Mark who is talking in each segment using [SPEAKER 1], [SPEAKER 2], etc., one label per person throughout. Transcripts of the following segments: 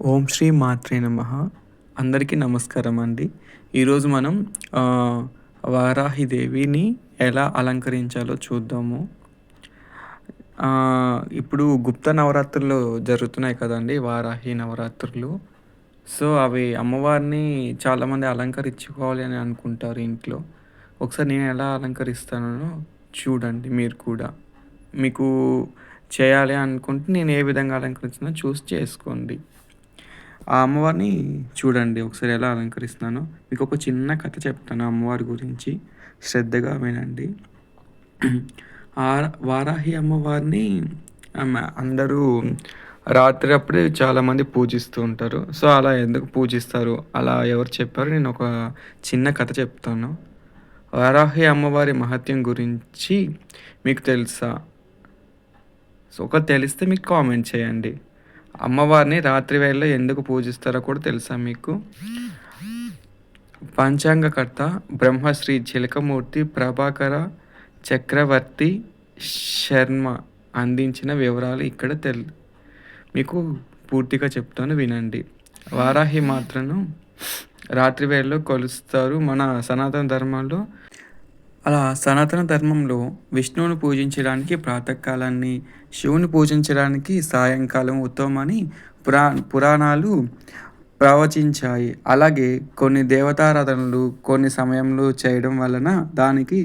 [SPEAKER 1] ఓం శ్రీ మాత్రే నమ. అందరికీ నమస్కారం అండి. ఈరోజు మనం వారాహిదేవిని ఎలా అలంకరించాలో చూద్దాము. ఇప్పుడు గుప్త నవరాత్రులు జరుగుతున్నాయి కదండి వారాహి నవరాత్రులు. సో అవి అమ్మవారిని చాలామంది అలంకరించుకోవాలి అని అనుకుంటారు ఇంట్లో. ఒకసారి నేను ఎలా అలంకరిస్తానో చూడండి మీరు కూడా. మీకు చేయాలి అనుకుంటే నేను ఏ విధంగా అలంకరించినా చూసి చేసుకోండి. ఆ అమ్మవారిని చూడండి ఒకసారి ఎలా అలంకరిస్తున్నానో. మీకు ఒక చిన్న కథ చెప్తాను అమ్మవారి గురించి. శ్రద్ధగా వినండి. ఆ వారాహి అమ్మవారిని అందరూ రాత్రి అప్పుడే చాలామంది పూజిస్తూ ఉంటారు. సో అలా ఎందుకు పూజిస్తారు? అలా ఎవరు చెప్పారు? నేను ఒక చిన్న కథ చెప్తాను. వారాహి అమ్మవారి మహత్యం గురించి మీకు తెలుసా? సో ఒక తెలిస్తే మీకు కామెంట్ చేయండి. అమ్మవారిని రాత్రివేళలో ఎందుకు పూజిస్తారో కూడా తెలుసా మీకు? పంచాంగకర్త బ్రహ్మశ్రీ చిలకమూర్తి ప్రభాకర చక్రవర్తి శర్మ అందించిన వివరాలు ఇక్కడ తెల్ మీకు పూర్తిగా చెప్తాను వినండి. వారాహి మాత్రను రాత్రి వేళలో కొలుస్తారు మన సనాతన ధర్మంలో. అలా సనాతన ధర్మంలో విష్ణువుని పూజించడానికి ప్రాతకాలాన్ని శివుని పూజించడానికి సాయంకాలం ఉత్తమని పురా పురాణాలు ప్రవచించాయి. అలాగే కొన్ని దేవతారాధనలు కొన్ని సమయంలో చేయడం వలన దానికి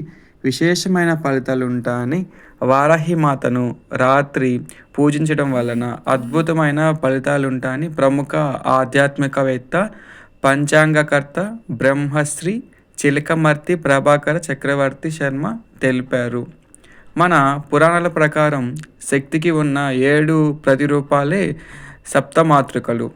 [SPEAKER 1] విశేషమైన ఫలితాలు ఉంటాయని వారాహిమాతను రాత్రి పూజించడం వలన అద్భుతమైన ఫలితాలు ఉంటాయని ప్రముఖ ఆధ్యాత్మికవేత్త పంచాంగకర్త బ్రహ్మశ్రీ చిలకమర్తి ప్రభాకర చక్రవర్తి శర్మ తెలిపారు. మన పురాణాల ప్రకారం శక్తికి ఉన్న ఏడు ప్రతిరూపాలే సప్తమాతృకలు.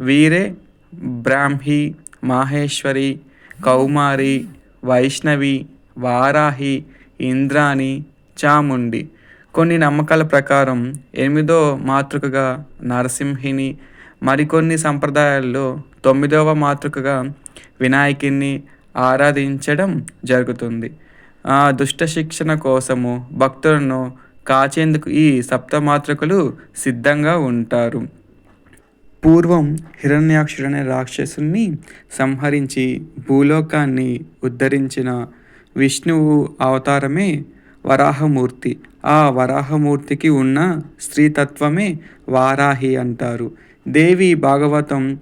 [SPEAKER 1] వీరే బ్రాహ్మి మాహేశ్వరి కౌమారి వైష్ణవి వారాహి ఇంద్రాణి చాముండి. కొన్ని నమ్మకాల ప్రకారం ఎనిమిదో మాతృకగా నరసింహిని మరికొన్ని సంప్రదాయాల్లో తొమ్మిదవ మాతృకగా వినాయకుని ఆరాధించడం జరుగుతుంది. ఆ దుష్ట శిక్షణ కోసము భక్తులను కాచేందుకు ఈ సప్తమాతృకులు సిద్ధంగా ఉంటారు. పూర్వం హిరణ్యాక్షుడనే రాక్షసుని సంహరించి భూలోకాన్ని ఉద్ధరించిన విష్ణువు అవతారమే వరాహమూర్తి. ఆ వరాహమూర్తికి ఉన్న స్త్రీతత్వమే వారాహి అంటారు. దేవి భాగవతం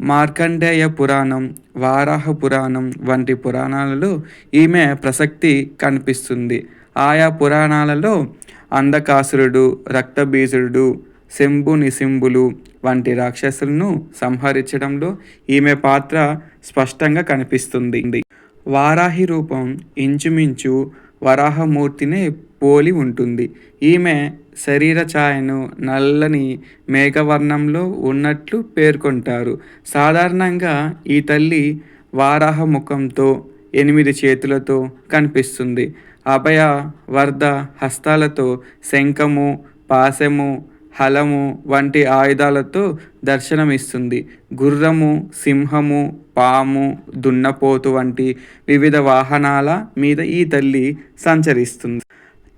[SPEAKER 1] మార్కండేయ పురాణం వారాహ పురాణం వంటి పురాణాలలో ఈమె ప్రసక్తి కనిపిస్తుంది. ఆయా పురాణాలలో అంధకాసురుడు రక్తబీజుడు శంభు నిశింభులు వంటి రాక్షసులను సంహరించడంలో ఈమె పాత్ర స్పష్టంగా కనిపిస్తుంది. వారాహి రూపం ఇంచుమించు వరాహమూర్తిని పోలి ఉంటుంది. ఈమె శరీర ఛాయను నల్లని మేఘవర్ణంలో ఉన్నట్లు పేర్కొంటారు. సాధారణంగా ఈ తల్లి వారాహ ముఖంతో ఎనిమిది చేతులతో కనిపిస్తుంది. అభయ వర్ధ హస్తాలతో శంఖము పాశము హలము వంటి ఆయుధాలతో దర్శనమిస్తుంది. గుర్రము సింహము పాము దున్నపోతు వంటి వివిధ వాహనాల మీద ఈ తల్లి సంచరిస్తుంది.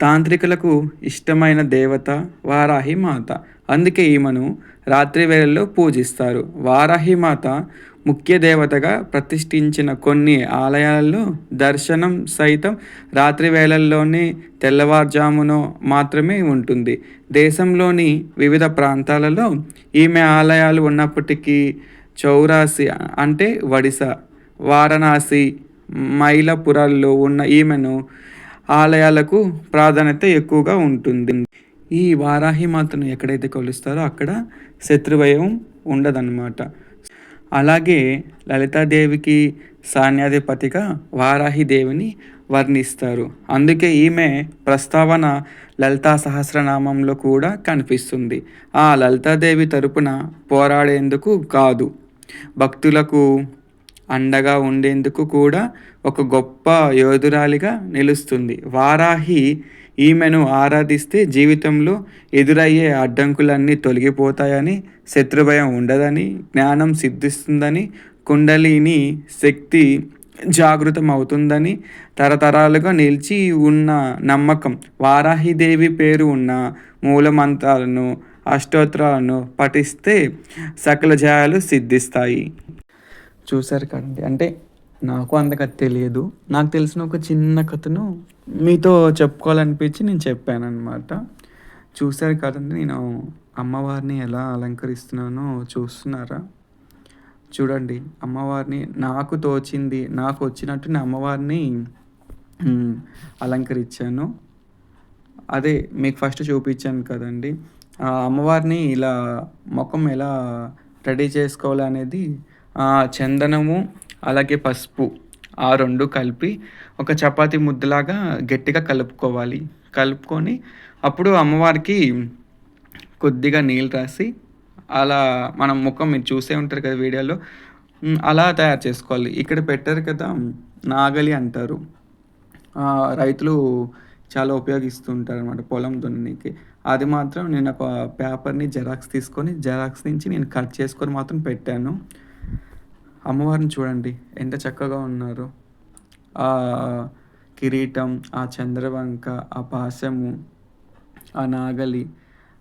[SPEAKER 1] తాంత్రికులకు ఇష్టమైన దేవత వారాహి మాత. అందుకే ఈమెను రాత్రి వేళల్లో పూజిస్తారు. వారాహి మాత ముఖ్య దేవతగా ప్రతిష్ఠించిన కొన్ని ఆలయాలలో దర్శనం సైతం రాత్రి వేళల్లోనే తెల్లవారుజామున మాత్రమే ఉంటుంది. దేశంలోని వివిధ ప్రాంతాలలో ఈమె ఆలయాలు ఉన్నప్పటికీ చౌరాసి అంటే వడిస వారణాసి మైలపురాల్లో ఉన్న ఈమెను ఆలయాలకు ప్రాధాన్యత ఎక్కువగా ఉంటుంది. ఈ వారాహి మాతను ఎక్కడైతే కొలుస్తారో అక్కడ శత్రుభయం ఉండదన్నమాట. అలాగే లలితాదేవికి సాన్యాధిపతిగా వారాహి దేవిని వర్ణిస్తారు. అందుకే ఈమె ప్రస్తావన లలితా సహస్రనామంలో కూడా కనిపిస్తుంది. ఆ లలితాదేవి తరపున పోరాడేందుకు కాదు భక్తులకు అండగా ఉండేందుకు కూడా ఒక గొప్ప యోధురాలిగా నిలుస్తుంది. వారాహి ఈమెను ఆరాధిస్తే జీవితంలో ఎదురయ్యే అడ్డంకులన్నీ తొలగిపోతాయని శత్రుభయం ఉండదని జ్ఞానం సిద్ధిస్తుందని కుండలిని శక్తి జాగృతం అవుతుందని తరతరాలుగా నిలిచి ఉన్న నమ్మకం వారాహిదేవి పేరు ఉన్న మూలమంత్రాలను అష్టోత్తరాలను పఠిస్తే సకల జయాలు సిద్ధిస్తాయి. చూశారు కదండి. అంటే నాకు అంతగా తెలియదు. నాకు తెలిసిన ఒక చిన్న కథను మీతో చెప్పుకోవాలనిపించి నేను చెప్పాను అనమాట చూశారు కదండి నేను అమ్మవారిని ఎలా అలంకరిస్తున్నానో చూస్తున్నారా? చూడండి అమ్మవారిని నాకు తోచింది నాకు వచ్చినట్టు నేను అమ్మవారిని అలంకరించాను. అదే మీకు ఫస్ట్ చూపించాను కదండి. ఆ అమ్మవారిని ఇలా ముఖం ఎలా రెడీ చేసుకోవాలి అనేది చందనము అలాగే పసుపు ఆ రెండు కలిపి ఒక చపాతి ముద్దలాగా గట్టిగా కలుపుకోవాలి. కలుపుకొని అప్పుడు అమ్మవారికి కొద్దిగా నీళ్ళు రాసి అలా మనం ముఖం మీరు చూసే ఉంటారు కదా వీడియోలో అలా తయారు చేసుకోవాలి. ఇక్కడ పెట్టారు కదా నాగలి అంటారు. రైతులు చాలా ఉపయోగిస్తుంటారు అనమాట పొలం దున్నికి. అది మాత్రం నేను ఒక పేపర్ని జెరాక్స్ తీసుకొని జెరాక్స్ నుంచి నేను కట్ చేసుకొని మాత్రం పెట్టాను. అమ్మవారిని చూడండి ఎంత చక్కగా ఉన్నారు. ఆ కిరీటం ఆ చంద్రవంక ఆ పాశము ఆ నాగలి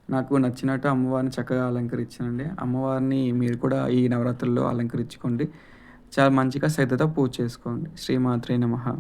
[SPEAKER 1] నాకు నచ్చినట్టు అమ్మవారిని చక్కగా అలంకరించానండి అమ్మవారిని మీరు కూడా ఈ నవరాత్రుల్లో అలంకరించుకోండి. చాలా మంచిగా శ్రద్ధతో పూజ చేసుకోండి. శ్రీమాత్రే నమహా